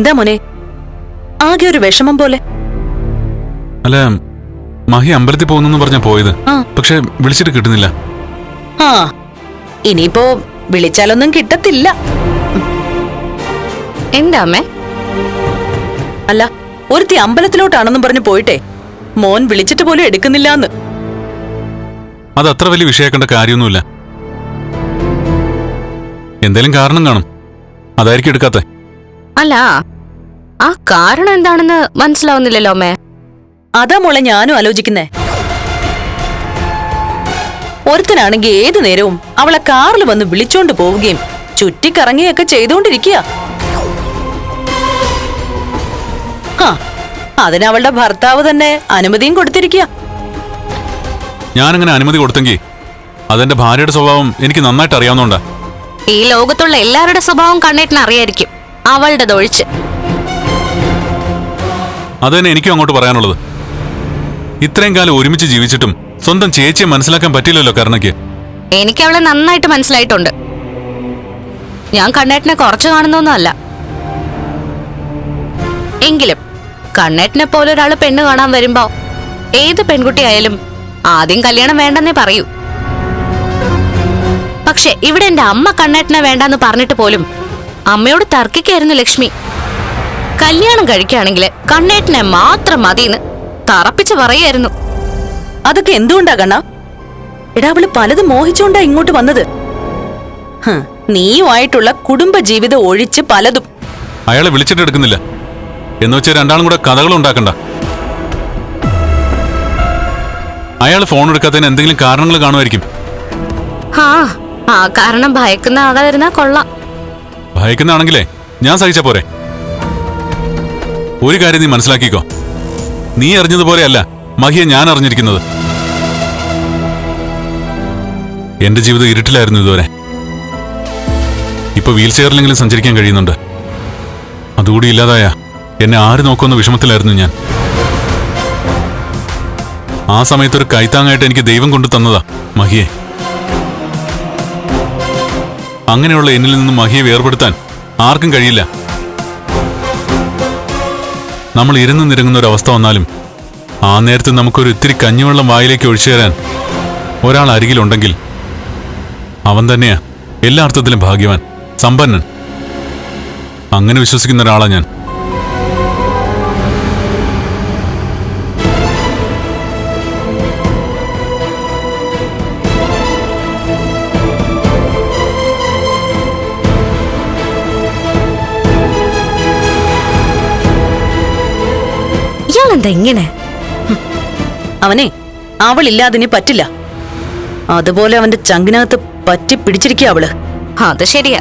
എന്താ മോനെ? ആകെ ഒരു വിഷമം പോലെ. അല്ല മഹി അമ്പലത്തിൽ പോകുന്നു പറഞ്ഞ പോയത്. പക്ഷെ വിളിച്ചിട്ട് കിട്ടുന്നില്ല. ആ ഇനിയിപ്പോ വിളിച്ചാലൊന്നും കിട്ടത്തില്ല. എന്താ അമ്മേ? അല്ല ഒരുത്തി അമ്പലത്തിലോട്ടാണെന്നും പറഞ്ഞു പോയിട്ടെ. മോൻ വിളിച്ചിട്ട് പോലും എടുക്കുന്നില്ലാന്ന്. അത് അത്ര വലിയ വിഷയാക്കേണ്ട കാര്യമൊന്നുമില്ല. എന്തേലും കാരണം കാണും. അതായിരിക്കും എടുക്കാത്ത. അല്ല ആ കാരണം എന്താണെന്ന് മനസ്സിലാവുന്നില്ലല്ലോ അമ്മേ. അതാ മോളെ ഞാനും ആലോചിക്കുന്നേ. ഒരുത്തനാണെങ്കിൽ ഏതു നേരവും അവളെ കാറിൽ വന്ന് വിളിച്ചോണ്ട് പോവുകയും ചുറ്റിക്കറങ്ങുകയൊക്കെ ചെയ്തുകൊണ്ടിരിക്കുക ആ അതിന് അവളുടെ ഭർത്താവ് തന്നെ അനുമതിയും കൊടുത്തിരിക്കുക. ഞാനങ്ങനെ അനുമതി കൊടുത്തെങ്കിൽ അതെന്റെ ഭാര്യയുടെ സ്വഭാവം എനിക്ക് നന്നായിട്ട് അറിയാവുന്നതുകൊണ്ടാ ഈ ലോകത്തുള്ള എല്ലാവരുടെ സ്വഭാവം കണ്ണേട്ടിന് അറിയായിരിക്കും അവളുടെ ഒഴിച്ച് അത് തന്നെ എനിക്കും അങ്ങോട്ട് പറയാനുള്ളത്. ഇത്രയും കാലം ഒരുമിച്ച് ജീവിച്ചിട്ടും സ്വന്തം ചേച്ചിയെ മനസ്സിലാക്കാൻ പറ്റില്ലല്ലോ കരുണയ്ക്ക്. എനിക്ക് അവളെ നന്നായിട്ട് മനസ്സിലായിട്ടുണ്ട്. ഞാൻ കണ്ണേട്ടനെ കുറച്ച് കാണുന്നൊന്നുമല്ല. എങ്കിലും കണ്ണേട്ടനെ പോലെ ഒരാൾ പെണ്ണ് കാണാൻ വരുമ്പോ ഏത് പെൺകുട്ടിയായാലും ആദ്യം കല്യാണം വേണ്ടെന്നേ പറയൂ. പക്ഷെ ഇവിടെ എന്റെ അമ്മ കണ്ണേട്ടനെ വേണ്ടെന്ന് പറഞ്ഞിട്ട് പോലും അമ്മയോട് തർക്കിക്കായിരുന്നു ലക്ഷ്മി. കല്യാണം കഴിക്കുകയാണെങ്കിൽ കണ്ണേട്ടനെ മാത്രം മതിയെന്ന് തറപ്പിച്ച് പറയായിരുന്നു അതൊക്കെ എന്തുകൊണ്ടാ കണ്ണ? എടാ അവൾ പലതും മോഹിച്ചുകൊണ്ടാ ഇങ്ങോട്ട് വന്നത്. നീയുമായിട്ടുള്ള കുടുംബ ജീവിതം ഒഴിച്ച് പലതും. അയാളെ വിളിച്ചിട്ട് എടുക്കുന്നില്ല. എന്ന് വെച്ചാൽ രണ്ടാളും കൂടെ കഥകൾ ഉണ്ടാക്കണ്ട. അയാൾ ഫോൺ എടുക്കാത്തതിന് എന്തെങ്കിലും കാരണങ്ങൾ കാണുമായിരിക്കും. ആ ആ കാരണം ഭയക്കുന്ന ആളായിരുന്നാ കൊള്ളാം. ഭയക്കുന്നാണെങ്കിലേ ഞാൻ സഹിച്ച പോരെ. ഒരു കാര്യം നീ മനസ്സിലാക്കിക്കോ. നീ അറിഞ്ഞതുപോലെയല്ല മഹിയെ ഞാൻ അറിഞ്ഞിരിക്കുന്നത്. എന്റെ ജീവിതം ഇരുട്ടിലായിരുന്നു ഇതുവരെ. ഇപ്പൊ വീൽ ചെയറിലെങ്കിലും സഞ്ചരിക്കാൻ കഴിയുന്നുണ്ട്. അതുകൂടി ഇല്ലാതായ എന്നെ ആര് നോക്കുമെന്ന വിഷമത്തിലായിരുന്നു ഞാൻ. ആ സമയത്തൊരു കൈത്താങ്ങായിട്ട് എനിക്ക് ദൈവം കൊണ്ടു തന്നതാ മഹിയെ. അങ്ങനെയുള്ള എന്നിൽ നിന്നും മഹിയെ വേർപെടുത്താൻ ആർക്കും കഴിയില്ല. നമ്മൾ ഇരുന്ന് നിരങ്ങുന്ന ഒരു അവസ്ഥ വന്നാലും ആ നേരത്ത് നമുക്കൊരു ഇത്തിരി കഞ്ഞിവെള്ളം വായിലേക്ക് ഒഴിച്ചു തരാൻ ഒരാൾ അരികിലുണ്ടെങ്കിൽ അവൻ തന്നെയാ എല്ലാ അർത്ഥത്തിലും ഭാഗ്യവാൻ സമ്പന്നൻ. അങ്ങനെ വിശ്വസിക്കുന്ന ഒരാളാണ് ഞാൻ. ഇയാളെന്താ ഇങ്ങനെ? അവനെ അവളില്ലാതിനി പറ്റില്ല. അതുപോലെ അവന്റെ ചങ്കിനകത്ത് പറ്റി പിടിച്ചിരിക്കുക അവൾ. അത് ശരിയാ.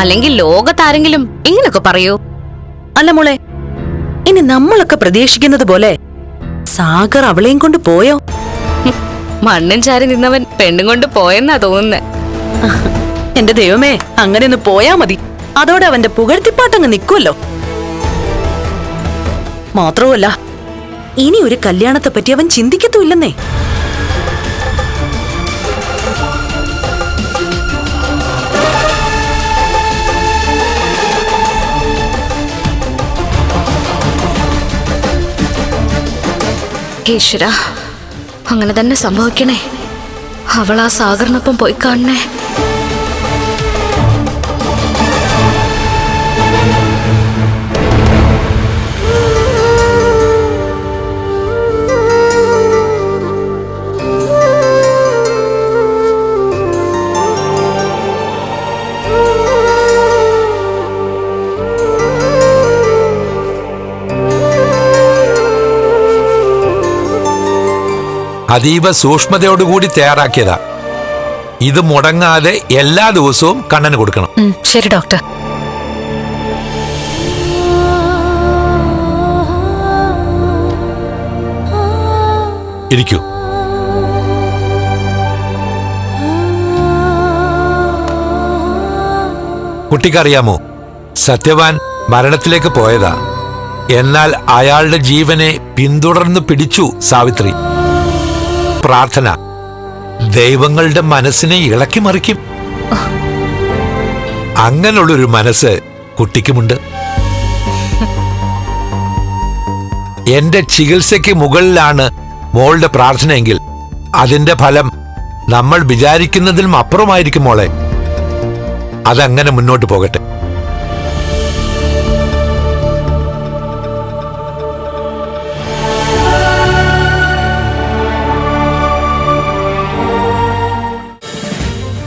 അല്ലെങ്കിൽ ലോകത്താരെങ്കിലും ഇങ്ങനൊക്കെ പറയൂ. അല്ല മോളെ ഇനി നമ്മളൊക്കെ പ്രതീക്ഷിക്കുന്നത് പോലെ സാഗർ അവളെയും കൊണ്ട് പോയോ? മണ്ണൻ മണ്ണും ചാരി നിന്നവൻ പെണ്ണും കൊണ്ട് പോയെന്നാ തോന്നുന്നേ. എന്റെ ദൈവമേ അങ്ങനെ ഒന്ന് പോയാ മതി. അതോടെ അവന്റെ പുകഴ്ത്തിപ്പാട്ടങ്ങ് നിൽക്കുമല്ലോ മാത്രവുമല്ല ഇനി ഒരു കല്യാണത്തെ പറ്റി അവൻ ചിന്തിക്കത്തുമില്ലെന്നേ. അങ്ങനെ തന്നെ സംഭവിക്കണേ. അവൾ ആ സാഗറിനൊപ്പം പോയി കാണണേ. അതീവ സൂക്ഷ്മതയോടുകൂടി തയ്യാറാക്കിയതാ. ഇത് മുടങ്ങാതെ എല്ലാ ദിവസവും കണ്ണന് കൊടുക്കണം. ശരി ഡോക്ടർ. ഇരിക്കൂ. കുട്ടിക്കറിയാമോ? സത്യവാൻ മരണത്തിലേക്ക് പോയതാ. എന്നാൽ അയാളുടെ ജീവനെ പിന്തുടർന്ന് പിടിച്ചു സാവിത്രി. പ്രാർത്ഥന. ദൈവങ്ങളുടെ മനസ്സിനെ ഇളക്കി മറിക്കും. അങ്ങനെയുള്ളൊരു മനസ്സ് കുട്ടിക്കുമുണ്ട്. എന്റെ ചികിത്സയ്ക്ക് മുകളിലാണ് മോളുടെ പ്രാർത്ഥനയെങ്കിൽ അതിന്റെ ഫലം നമ്മൾ വിചാരിക്കുന്നതിനും അപ്പുറമായിരിക്കും മോളെ. അതങ്ങനെ മുന്നോട്ട് പോകട്ടെ.